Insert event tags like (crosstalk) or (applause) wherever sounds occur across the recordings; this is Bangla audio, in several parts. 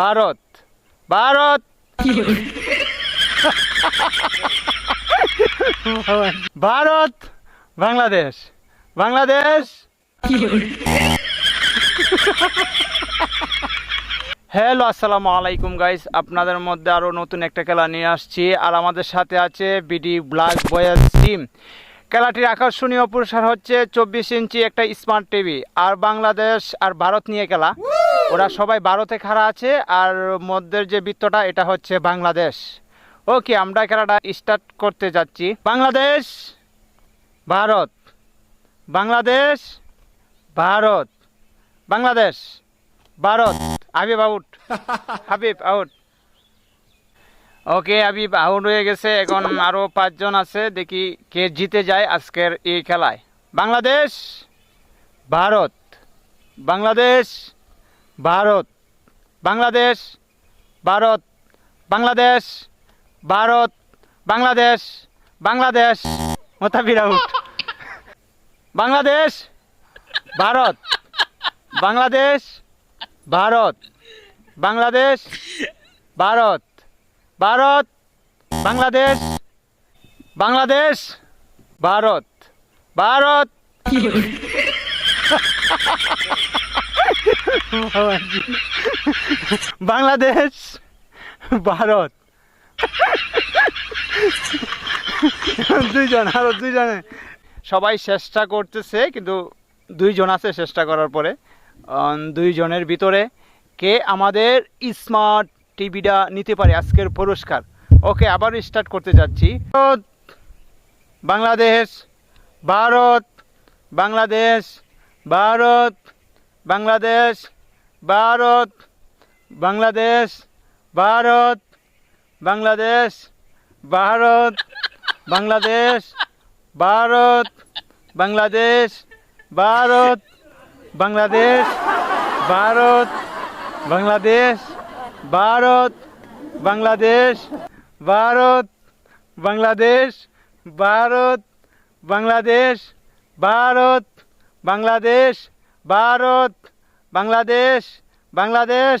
ভারত ভারত। ভারত, বাংলাদেশ বাংলাদেশ। হ্যালো, আসসালামু আলাইকুম গাইস আপনাদের মধ্যে আরও নতুন একটা খেলা নিয়ে আসছি, আর আমাদের সাথে আছে বিডি ব্ল্যাক বয়েজ টিম। খেলাটির আকর্ষণীয় পুরস্কার হচ্ছে চব্বিশ ইঞ্চি একটা স্মার্ট টিভি, আর বাংলাদেশ আর ভারত নিয়ে খেলা। ওরা সবাই ভারতে খাড়া আছে আর মধ্যের যে বৃত্তটা এটা হচ্ছে বাংলাদেশ। ওকে আমরা খেলাটা স্টার্ট করতে যাচ্ছি। Bangladesh Bharat. Bangladesh Bharat. Bangladesh Bharat. Habib out (laughs) Habib out okay Habib out হয়ে গেছে। এখন আরও পাঁচজন আছে। দেখি কে জিতে যায় আজকের এই খেলায়। বাংলাদেশ ভারত। বাংলাদেশ ভারত, বাংলাদেশ ভারত বাংলাদেশ ভারত, বাংলাদেশ বাংলাদেশ, মোতাবির বাংলাদেশ, ভারত বাংলাদেশ ভারত বাংলাদেশ, ভারত ভারত, বাংলাদেশ বাংলাদেশ, ভারত ভারত। (laughs) বাংলাদেশ, ভারত। দুইজন, আরও দুইজনে। সবাই চেষ্টা করতেছে, কিন্তু দুইজন আছে চেষ্টা করার পরে। দুইজনের ভিতরে কে আমাদের স্মার্ট টিভিটা নিতে পারে আজকের পুরস্কার। ওকে, আবার স্টার্ট করতে যাচ্ছি। বাংলাদেশ, ভারত বাংলাদেশ, ভারত। বাংলাদেশ ভারত বাংলাদেশ ভারত বাংলাদেশ ভারত বাংলাদেশ ভারত বাংলাদেশ ভারত বাংলাদেশ ভারত বাংলাদেশ ভারত বাংলাদেশ ভারত বাংলাদেশ ভারত বাংলাদেশ ভারত বাংলাদেশ ভারত, বাংলাদেশ বাংলাদেশ।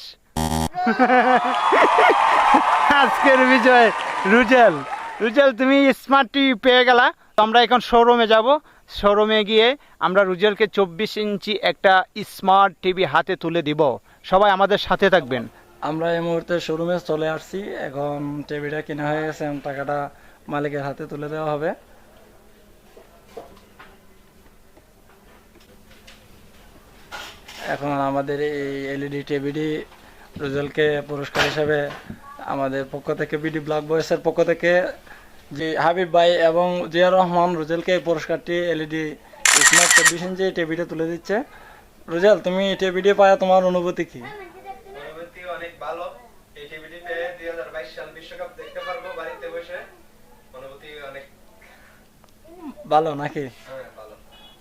আজকের বিজয়, রুজেল। রুজেল, তুমি স্মার্ট টিভি পেয়ে গেলা। তো আমরা এখন শোরুমে যাব। শোরুমে গিয়ে আমরা রুজেলকে চব্বিশ ইঞ্চি একটা স্মার্ট টিভি হাতে তুলে দিব। সবাই আমাদের সাথে থাকবেন। আমরা এই মুহূর্তে শোরুমে চলে আসছি। এখন টিভিটা কেনা হয়ে গেছে টাকাটা মালিকের হাতে তুলে দেওয়া হবে। এখন আমাদের এই এলইডি টিভিটি রুজেলকে পুরস্কার হিসেবে আমাদের পক্ষ থেকে বিডি ব্লক বয়েসের পক্ষ থেকে যে হাবিব ভাই এবং জিয়া রহমান রুজেলকে এই পুরস্কারটি এলইডি স্মার্ট চব্বিশ যে টিভিটা তুলে দিচ্ছে। রুজেল তুমি টিভিটি পায় তোমার অনুভূতি কি? অনুভূতি অনেক ভালো। এই পেয়ে দুই হাজার বাইশ সাল বিশ্বকাপ দেখতে পারব বাড়িতে বসে। অনুভূতি অনেক ভালো নাকি? আহ,